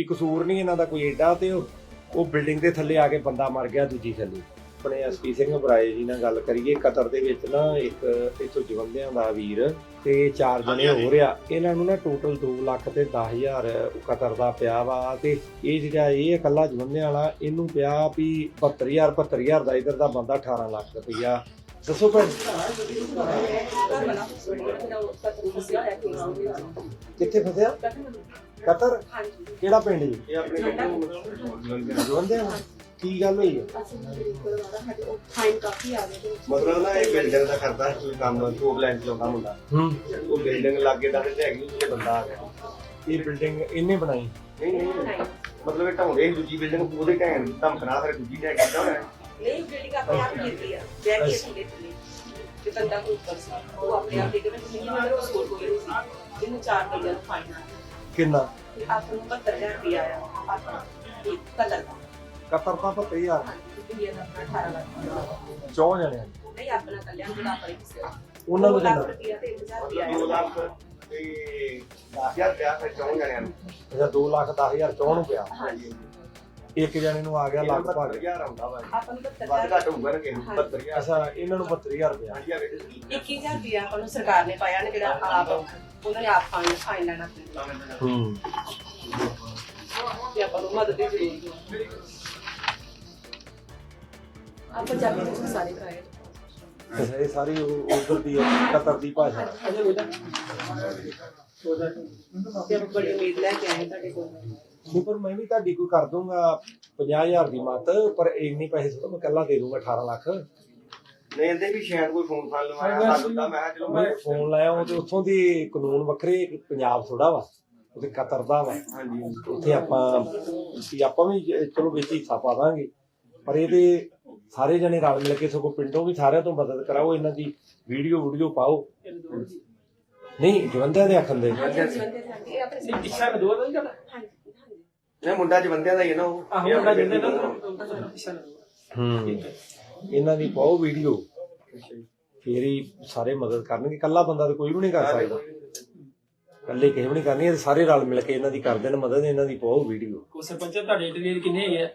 ਵੀ ਕਸੂਰ ਨਹੀਂ ਇਹਨਾਂ ਦਾ ਕੋਈ ਏਡਾ ਤੇ ਉਹ ਉਹ ਬਿਲਡਿੰਗ ਦੇ ਥੱਲੇ ਆ ਕੇ ਬੰਦਾ ਮਰ ਗਿਆ ਦੂਜੀ ਥੱਲੇ। ਆਪਣੇ ਐਸਪੀ ਸਿੰਘ ਬਰਾਏ ਜੀ ਨਾਲ ਗੱਲ ਕਰੀਏ ਕਤਰ ਦੇ ਵਿੱਚ ਨਾ ਇੱਕ ਇਥੋਂ ਜਵੰਦਿਆਂ ਦਾ ਵੀਰ ਤੇ ਚਾਰ ਜਣੇ ਹੋ ਰਿਆ ਇਹਨਾਂ ਨੂੰ ਨਾ ਟੋਟਲ 2 ਲੱਖ ਤੇ 10000 ਕਤਰ ਦਾ ਪਿਆ ਵਾ ਤੇ ਇਹ ਜਿਹੜਾ ਇਹ ਇਕੱਲਾ ਜਵੰਦਿਆਂ ਵਾਲਾ ਇਹਨੂੰ ਪਿਆ ਵੀ 72000 72000 ਦਾ ਇਧਰ ਦਾ ਬੰਦਾ 18 ਲੱਖ ਰੁਪਈਆ। ਦੱਸੋ ਭੈਣ ਕਿੱਥੇ ਫਸਿਆ? ਕਤਰ? ਕਿਹੜਾ ਪਿੰਡ ਜੀ? ਇਹ ਆਪਣੇ ਜਵੰਦਿਆਂ ਵਾਲਾ? ਕੀ ਗੱਲ ਹੋਈ ਹੈ? ਮਤਲਬ ਨਾ ਇਹ ਬਿਲਡਿੰਗ ਦਾ ਕਰਦਾ ਕੋਈ ਕੰਮ ਟੂਬ ਲਾਈਨ ਚਲਾਉਂਦਾ ਮੁੰਡਾ। ਹੂੰ। ਉਹ ਬਿਲਡਿੰਗ ਲੱਗੇ ਦਾ ਤੇ ਹੈਗੀ ਉੱਥੇ ਬੰਦਾ ਆ ਗਿਆ। ਇਹ ਬਿਲਡਿੰਗ ਇਹਨੇ ਬਣਾਈ? ਨਹੀਂ ਨਹੀਂ ਮਤਲਬ ਇਹ ਢਾਉਂਦੇ ਸੀ ਦੂਜੀ ਬਿਲਡਿੰਗ ਉਹਦੇ ਢਾਣ ਧਮਕਣਾ ਫਿਰ ਦੂਜੀ ਢਾਹ ਕੀਤਾ ਹੋਇਆ ਨਹੀਂ ਬਿਲਡਿੰਗ ਆਪਣੇ ਆਪ ਕੀਤੀ ਆ ਬੈਠ ਕੇ ਥੱਲੇ ਥੱਲੇ ਤੇ ਬੰਦਾ ਕੋਈ ਉੱਪਰ ਸੀ ਉਹ ਆਪਣੇ ਆਪ ਡਿੱਗ ਪਿਆ ਨਹੀਂ ਉਹ ਸਕੋਰ ਹੋ ਗਈ ਸੀ। ਇਹਨੂੰ ਚਾਰ ਬੰਦਿਆਂ ਨੂੰ ਫਾਈਨ ਆ ਕਿੰਨਾ? ਆਪ ਨੂੰ 72000 ਰੁਪਇਆ ਆਇਆ। ਇੱਕ ਕਲਰ। ਦਾ ਕਤਰ ਤਾਂ 72000 ਹਾਂਜੀ ਤੇ ਇੰਡੀਆ ਦਾ ਆਪਣਾ 18 ਲੱਖ ਚੌਂ ਜਣਿਆਂ ਦੀ। ਨਹੀਂ ਆਪਣਾ ਕਲਿਆਣ ਜਿਹੜਾ ਆਪਣੇ ਕਿਸੇ ਦਾ। ਉਹਨਾਂ ਨੂੰ ਦੋ ਲੱਖ ਕਿੰਨਾ? ਰੁਪਇਆ ਤੇ 1000 ਰੁਪਇਆ ਆਇਆ। ਲੱਖ ਤੇ 10000 ਪਿਆ ਫਿਰ ਚੌਂ ਜਣਿਆਂ ਨੂੰ। ਅੱਛਾ 2 ਲੱਖ 10000 ਚੌਂ ਨੂੰ ਪਿਆ। ਹਾਂਜੀ। ਇੱਕ ਜਣੇ ਨੂੰ ਆ ਗਿਆ ਲੱਖ ਭਾਗ 72000 ਆਉਂਦਾ ਵਾ। ਆਪਾਂ ਨੂੰ ਵੱਧ 72000 ਘੱਟ ਹੋਊਗਾ ਨਾ ਕਿਸੇ ਨੂੰ 72000 ਅੱਛਾ ਇਹਨਾਂ ਨੂੰ 72000 ਰੁਪਇਆ। ਹਾਂਜੀ ਆ ਵੇਖ 21000 ਰੁਪਇਆ ਆਪਾਂ ਨੂੰ ਸਰਕਾਰ ਨੇ ਪਾਇਆ ਨੇ ਜਿਹੜਾ ਆਪ ਉਹਨਾਂ ਨੇ ਆਪ ਫਾਈਨ ਫਾਈਨ ਲੈਣਾ। ਆਪਣੇ ਹੂੰ। ਤੇ ਆਪਾਂ ਨੂੰ ਮਦਦ ਦੀ ਜ਼ਰੂਰਤ ਹੈ। ਆਪਾਂ ਪੰਜਾਬੀ ਵਿੱਚ ਸਾਰੇ ਕਰਾਏ। ਅੱਛਾ ਇਹ ਸਾਰੀ ਉਧਰ ਦੀ ਹੈ, ਕਤਰ ਦੀ ਭਾਸ਼ਾ। ਹੈ। ਅਜੇ ਬੇਟਾ ਤੇ ਆਪਾਂ ਬੜੀ ਉਮੀਦ ਲੈ ਕੇ ਆਏ ਤੁਹਾਡੇ ਕੋਲ। ਨਹੀਂ ਪਰ ਮੈਂ ਵੀ ਤੁਹਾਡੀ ਕੋਈ ਕਰ ਦੂੰਗਾ 50000 ਦੀ ਮਤ ਪਰ ਇੰਨੀ ਪੈਸੇ ਤੋਂ ਮੈਂ ਇਕੱਲਾ ਦੇ ਦੂੰਗਾ 18 ਲੱਖ। ਨਹੀਂ ਇਹਦੇ ਵੀ ਸ਼ਾਇਦ ਕੋਈ ਫੋਨ ਫਾਨ ਲਵਾਇਆ ਸਾਨੂੰ ਤਾਂ ਮੈਂ ਕਿਹਾ ਚਲੋ ਮੈਂ ਫੋਨ ਲਾਇਆ ਉਹ ਤੇ ਉੱਥੋਂ ਦੀ ਕਾਨੂੰਨ ਵੱਖਰੇ ਪੰਜਾਬ ਥੋੜਾ ਵਾ ਉਹ ਤੇ ਕਤਰ ਦਾ ਵਾ। ਹਾਂਜੀ ਉੱਥੇ ਆਪਾਂ ਵੀ ਆਪਾਂ ਵੀ ਚਲੋ ਵਿੱਚ ਹਿੱਸਾ ਪਾ ਦਾਂਗੇ ਪਰ ਇਹਦੇ ਸਾਰੇ ਜਣੇ ਰਲ ਮਿਲ ਕੇ ਸਗੋਂ ਪਿੰਡੋਂ ਵੀ ਸਾਰਿਆਂ ਤੋਂ ਮਦਦ ਕਰਾਓ ਇਹਨਾਂ ਦੀ ਵੀਡੀਓ ਵੀਡੀਓ ਪਾਓ। ਨਹੀਂ ਜਵੰਦਿਆਂ ਦੇ ਆਖਣ ਦੇ ਇਹ ਆਪਣੇ ਇੱਛਾ ਦੋ ਦਿਨ ਦਾ ਹਾਂਜੀ। ਨਹੀਂ ਮੁੰਡਾ ਜਵੰਦਿਆਂ ਦਾ ਹੀ ਹੈ ਨਾ ਉਹ। ਆਹੋ ਇਹ ਮੁੰਡਾ ਜਿੰਦੇ ਨਾ ਹੂੰ। ਇਹਨਾਂ ਦੀ ਪਾਓ ਵੀਡੀਓ। ਫੇਰ ਹੀ ਸਾਰੇ ਮਦਦ ਕਰਨਗੇ। ਇਕੱਲਾ ਬੰਦਾ ਤਾਂ ਕੋਈ ਵੀ ਨਹੀਂ ਕਰ ਸਕਦਾ। ਇਕੱਲੇ ਕਿਸੇ ਵੀ ਨਹੀਂ ਕਰਨੀ। ਇਹ ਸਾਰੇ ਰਲ ਮਿਲ ਕੇ ਇਹਨਾਂ ਦੀ ਕਰ ਦੇਣ ਮਦਦ ਇਹਨਾਂ ਦੀ ਪਾਓ ਵੀਡੀਓ। ਕੋ ਸਰਪੰਚ ਤੁਹਾਡੇ ਇੰਟੀਰੀਅਰ ਕਿੰਨੇ ਹੈਗੇ ਆ?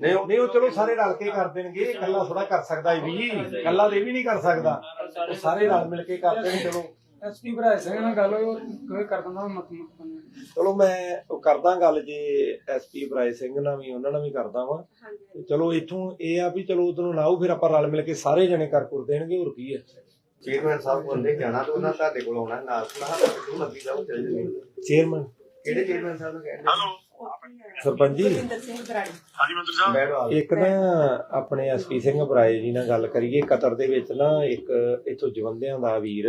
ਨਹੀਂ ਉਹ ਨਹੀਂ ਉਹ ਚਲੋ ਸਾਰੇ ਰਲ ਕੇ ਕਰ ਦੇਣਗੇ। ਇਕੱਲਾ ਥੋੜਾ ਕਰ ਸਕਦਾ ਇਹ ਵੀ। ਇਕੱਲਾ ਤੇ ਵੀ ਨਹੀਂ ਕਰ ਸਕਦਾ। ਉਹ ਸਾਰੇ ਰਲ ਮਿਲ ਕੇ ਕਰ ਦੇਣ ਚਲੋ। ਐਸਪੀ ਭਰਾ ਸਿੰਘ ਨਾਲ ਗੱਲ ਹੋਈ ਉਹ ਕਰ ਦਿੰਦਾ ਮਤ ਮਤ ਚਲੋ ਮੈਂ ਉਹ ਕਰਦਾ ਗੱਲ ਜੇ ਐਸਪੀ ਬਰਾਏ ਸਿੰਘ ਨਾਲ ਵੀ ਉਹਨਾਂ ਨਾਲ ਵੀ ਕਰਦਾ ਵਾਂ। ਹਾਂਜੀ। ਤੇ ਚਲੋ ਇੱਥੋਂ ਇਹ ਆ ਵੀ ਚਲੋ ਉਧਰੋਂ ਨਾ ਆਓ ਫਿਰ ਆਪਾਂ ਰਲ ਮਿਲ ਕੇ ਸਾਰੇ ਜਣੇ ਕਰ ਕੁਰ ਦੇਣਗੇ ਹੋਰ ਕੀ ਹੈ ਚੇਅਰਮੈਨ ਸਾਹਿਬ ਕੋਲ ਦੇ ਜਾਣਾ ਤੇ ਉਹਨਾਂ ਤੁਹਾਡੇ ਕੋਲ ਆਉਣਾ ਨਾਲ ਕਿਹਾ ਤੁਸੀਂ ਮਰਜ਼ੀ ਜਾਓ ਚਲੇ ਜਾਓ ਚੇਅਰਮੈਨ ਕਿਹੜੇ ਚੇਅਰਮੈਨ ਸਾਹਿਬ ਨੂੰ ਕਹਿੰਦੇ? ਸਰਪੰਚ ਜੀ। ਸਿੰਘ ਬਰਾੜੀ ਬੈਠੋ ਇੱਕ ਨਾ ਆਪਣੇ ਐਸਪੀ ਸਿੰਘ ਬਰਾਏ ਜੀ ਨਾਲ ਗੱਲ ਕਰੀਏ ਕਤਰ ਦੇ ਵਿੱਚ ਨਾ ਇੱਕ ਇਥੋਂ ਜਵੰਦਿਆਂ ਦਾ ਵੀਰ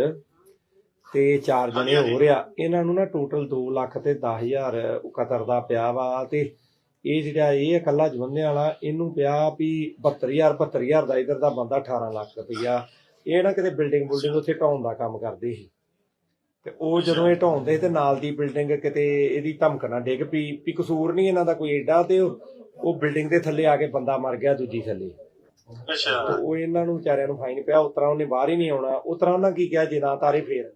ਤੇ ਚਾਰ ਜਣੇ ਹੋ ਰਿਆ ਇਹਨਾਂ ਨੂੰ ਨਾ ਟੋਟਲ 2 ਲੱਖ ਤੇ 10000 ਕਤਰ ਦਾ ਪਿਆ ਵਾ ਤੇ ਇਹ ਜਿਹੜਾ ਇਹ ਇਕੱਲਾ ਜਵੰਦਿਆਂ ਵਾਲਾ ਇਹਨੂੰ ਪਿਆ ਵੀ 72000 72000 ਦਾ ਇਧਰ ਦਾ ਬੰਦਾ 18 ਲੱਖ ਰੁਪਈਆ। ਇਹ ਨਾ ਕਿਤੇ ਬਿਲਡਿੰਗ ਬੁਲਡਿੰਗ ਉੱਥੇ ਢਾਉਣ ਦਾ ਕੰਮ ਕਰਦੇ ਸੀ। ਤੇ ਉਹ ਜਦੋਂ ਇਹ ਢਾਉਂਦੇ ਤੇ ਨਾਲ ਦੀ ਬਿਲਡਿੰਗ ਕਿਤੇ ਇਹਦੀ ਧਮਕ ਨਾਲ ਡਿੱਗ ਪਈ ਵੀ ਕਸੂਰ ਨਹੀਂ ਇਹਨਾਂ ਦਾ ਕੋਈ ਏਡਾ ਤੇ ਉਹ ਬਿਲਡਿੰਗ ਦੇ ਥੱਲੇ ਆ ਕੇ ਬੰਦਾ ਮਰ ਗਿਆ ਦੂਜੀ ਥੱਲੇ। ਅੱਛਾ। ਉਹ ਇਹਨਾਂ ਨੂੰ ਵਿਚਾਰਿਆਂ ਨੂੰ ਫਾਈਨ ਪਿਆ ਉਤਰਾ ਉਹਨੇ ਬਾਹਰ ਹੀ ਨਹੀਂ ਆਉਣਾ। ਉਤਰਾ ਉਹਨਾਂ ਕੀ ਕਿਹਾ ਜੇ ਨਾ ਤਾਰੇ ਫੇਰ।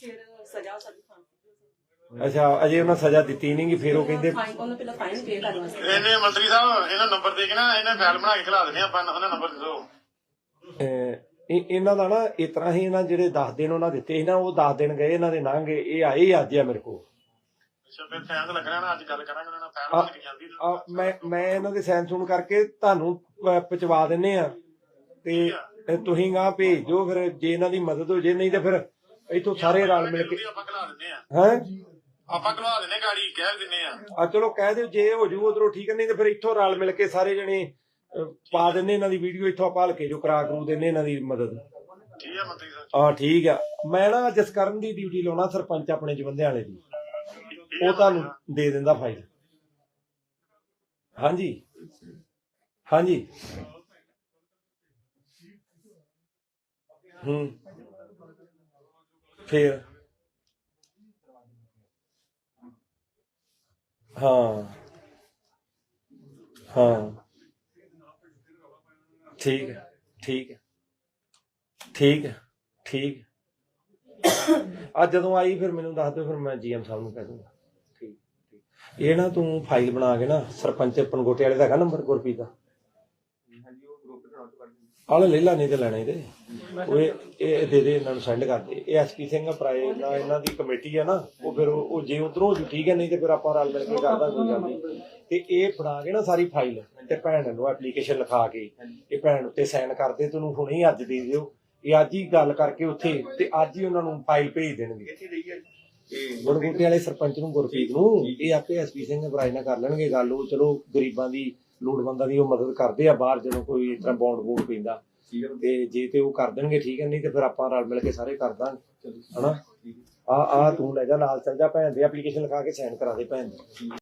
ਫਿਰ ਸਜ਼ਾ ਸਾਡੀ ਫਾਈਨ ਅੱਛਾ ਅਜੇ ਉਹਨਾਂ ਸਜ਼ਾ ਦਿੱਤੀ ਨਹੀਂ ਗੀ ਫਿਰ ਉਹ ਕਹਿੰਦੇ ਫਾਈਨ ਉਹਨੂੰ ਪਹਿਲਾਂ ਫਾਈਨ ਪੇ ਕਰਨ ਵਾਸਤੇ ਇਹਨੇ ਮੰਤਰੀ ਸਾਹਿਬ ਇਹਨਾਂ ਨੰਬਰ ਦੇ ਕੇ ਨਾ ਇਹਨਾਂ ਫਾਈਲ ਬਣਾ ਕੇ ਖਿਲਾ ਦਿੰਦੇ ਆਪਾਂ ਉਹਨਾਂ ਨੰਬਰ ਦੇ ਦਿਓ। ਅਹ, ਇਹ ਇਹਨਾਂ ਦਾ ਨਾ ਇਸ ਤਰ੍ਹਾਂ ਹੀ ਇਹਨਾਂ ਜਿਹੜੇ 10 ਦਿਨ ਉਹਨਾਂ ਦਿੱਤੇ ਸੀ ਨਾ ਉਹ 10 ਦਿਨ ਗਏ ਇਹਨਾਂ ਦੇ ਲੰਘ ਇਹ ਆਏ ਅੱਜ ਆ ਮੇਰੇ ਕੋਲ। ਅੱਛਾ ਫਿਰ ਫਾਈਲ ਤਾਂ ਲੱਗਣਾ ਨਾ ਅੱਜ ਗੱਲ ਕਰਾਂਗੇ ਉਹਨਾਂ ਨਾਲ ਫਾਈਲ ਆ- ਬਣ ਕੇ ਜਾਂਦੀ ਤੇ- ਆ, ਮੈਂ ਮੈਂ ਇਹਨਾਂ ਦੇ ਸਾਈਨ ਸੂਨ ਕਰਕੇ ਤੁਹਾਨੂੰ ਪਹੁੰਚਵਾ ਦਿੰਨੇ ਆ। ਤੇ ਤੇ ਤੁਸੀਂ ਗਾ ਭੇਜੋ ਫਿਰ ਜੇ ਇਹਨਾਂ ਦੀ ਮਦਦ ਹੋ ਜੇ ਨਹੀਂ ਤੇ ਫਿਰ ਇੱਥੋਂ ਸਾਰੇ ਰਲ ਮਿਲ ਕੇ ਆਪਾਂ ਖਿਲਾ ਦਿੰਦੇ ਆ। ਹੈ? ਆਪਾਂ ਖਿਲਾ ਦਿੰਦੇ ਗਾੜੀ ਕਹਿ ਦਿੰਦੇ ਆ। ਆ ਚਲੋ ਕਹਿ ਦਿਓ ਜੇ ਹੋ ਜੂ ਉਧਰੋਂ ਠੀਕ ਨਹੀਂ ਤੇ ਫਿਰ ਇੱਥੋਂ ਰਲ ਮਿਲ ਕੇ ਸਾਰੇ ਜਣੇ ਪਾ ਦਿੰਨੇ ਇਹਨਾਂ ਦੀ ਵੀਡੀਓ ਇੱਥੋਂ ਆਪਾਂ ਹਲਕੇ ਜੋ ਕਰਾ ਕਰੂ ਦਿੰਨੇ ਇਹਨਾਂ ਦੀ ਮਦਦ। ਠੀਕ ਆ ਮੰਤਰੀ ਸਾਹਿਬ। ਹਾਂ ਠੀਕ ਆ। ਮੈਂ ਨਾ ਜਸਕਰਨ ਦੀ ਡਿਊਟੀ ਲਾਉਣਾ ਸਰਪੰਚ ਆਪਣੇ ਜਵੰਦਿਆਂ ਵਾਲੇ ਦੀ। ਉਹ ਤੁਹਾਨੂੰ ਦੇ ਦਿੰਦਾ ਫਾਈਲ ਹਾਂਜੀ। ਹਾਂਜੀ। ਹੂੰ। ਫੇਰ ਹਾਂ ਹਾਂ। ਠੀਕ ਹੈ ਠੀਕ ਹੈ। ਠੀਕ ਹੈ ਠੀਕ ਅੱਜ ਜਦੋਂ ਆਈ ਫਿਰ ਮੈਨੂੰ ਦੱਸ ਦਿਓ ਫਿਰ ਮੈਂ ਜੀਐਮ ਸਾਹਿਬ ਨੂੰ ਕਹਿ ਦੂੰਗਾ। ਠੀਕ ਠੀਕ। ਇਹ ਨਾ ਤੂੰ ਫਾਈਲ ਬਣਾ ਕੇ ਨਾ ਸਰਪੰਚ ਪਨਗੋਟੇ ਵਾਲੇ ਦਾ ਹੈਗਾ ਨੰਬਰ ਗੁਰਪ੍ਰੀਤ ਦਾ। ਹਾਂਜੀ ਉਹ ਗਰੁੱਪ ਚੋਂ ਕਰ ਦਿੰਦੇ ਆਲੇ ਲੈ ਲਾ ਨਹੀਂ ਤੇ ਲੈਣੇ ਤੇ। ਉਹ ਇਹ ਇਹ ਦੇ ਦੇ ਇਹਨਾਂ ਨੂੰ ਸੈਂਡ ਕਰ ਦੇ। ਇਹ ਐਸਪੀ ਸਿੰਘ ਪ੍ਰਾਏ ਦਾ ਇਹਨਾਂ ਦੀ ਕਮੇਟੀ ਹੈ ਨਾ ਉਹ ਫਿਰ ਉਹ ਉਹ ਜੇ ਉਧਰੋਂ ਜੂ ਠੀਕ ਹੈ ਨਹੀਂ ਤੇ ਫਿਰ ਆਪਾਂ ਰਲ ਮਿਲ ਕੇ ਕਰਦਾ ਕੋਈ ਗੱਲ ਨਹੀਂ। ਤੇ ਇਹ ਫੜਾ ਕੇ ਨਾ ਸਾਰੀ ਫਾਈਲ ਤੇ ਭੈਣ ਨੂੰ ਐਪਲੀਕੇਸ਼ਨ ਲਿਖਾ ਕੇ ਇਹ ਭੈਣ ਉੱਤੇ ਸਾਈਨ ਕਰਦੇ ਤੈਨੂੰ ਹੁਣੇ ਹੀ ਅੱਜ ਦੇ ਦਿਓ। ਇਹ ਅੱਜ ਹੀ ਗੱਲ ਕਰਕੇ ਉੱਥੇ ਤੇ ਅੱਜ ਹੀ ਉਹਨਾਂ ਨੂੰ ਫਾਈਲ ਭੇਜ ਦੇਣਗੇ। ਇੱਥੇ ਰਹੀ ਹੈ ਇਹ ਗੁਰਗੁੱਟੇ ਵਾਲੇ ਸਰਪੰਚ ਨੂੰ ਗੁਰਪ੍ਰੀਤ ਨੂੰ ਇਹ ਆਪੇ ਐਸਪੀ ਸਿੰਘ ਬਰਾਜ ਨਾਲ ਕਰ ਲੈਣਗੇ ਗੱਲ ਉਹ ਚਲੋ ਗਰੀਬਾਂ ਦੀ ਲੋੜਵੰਦਾਂ ਦੀ ਉਹ ਮਦਦ ਕਰਦੇ ਆ ਬਾਹਰ ਜਦੋਂ ਕੋਈ ਇਸ ਤਰ੍ਹਾਂ ਬੌਂਡ ਬੂਡ ਪੈਂਦਾ। ਤੇ ਜੇ ਤੇ ਉਹ ਕਰ ਦੇਣਗੇ ਠੀਕ ਹੈ ਨਹੀਂ ਤੇ ਫਿਰ ਆਪਾਂ ਰਲ ਮਿਲ ਕੇ ਸਾਰੇ ਕਰ ਦਾਂਗੇ। ਹਨਾ? ਆ ਆ ਤੂੰ ਲੈ ਜਾ ਨਾਲ ਚੱਲ ਜਾ ਭੈਣ ਦੇ ਐਪਲੀਕੇਸ਼ਨ ਲਿਖਾ ਕੇ ਸਾਈਨ ਕਰਾ ਦੇ ਭੈਣ ਦੇ।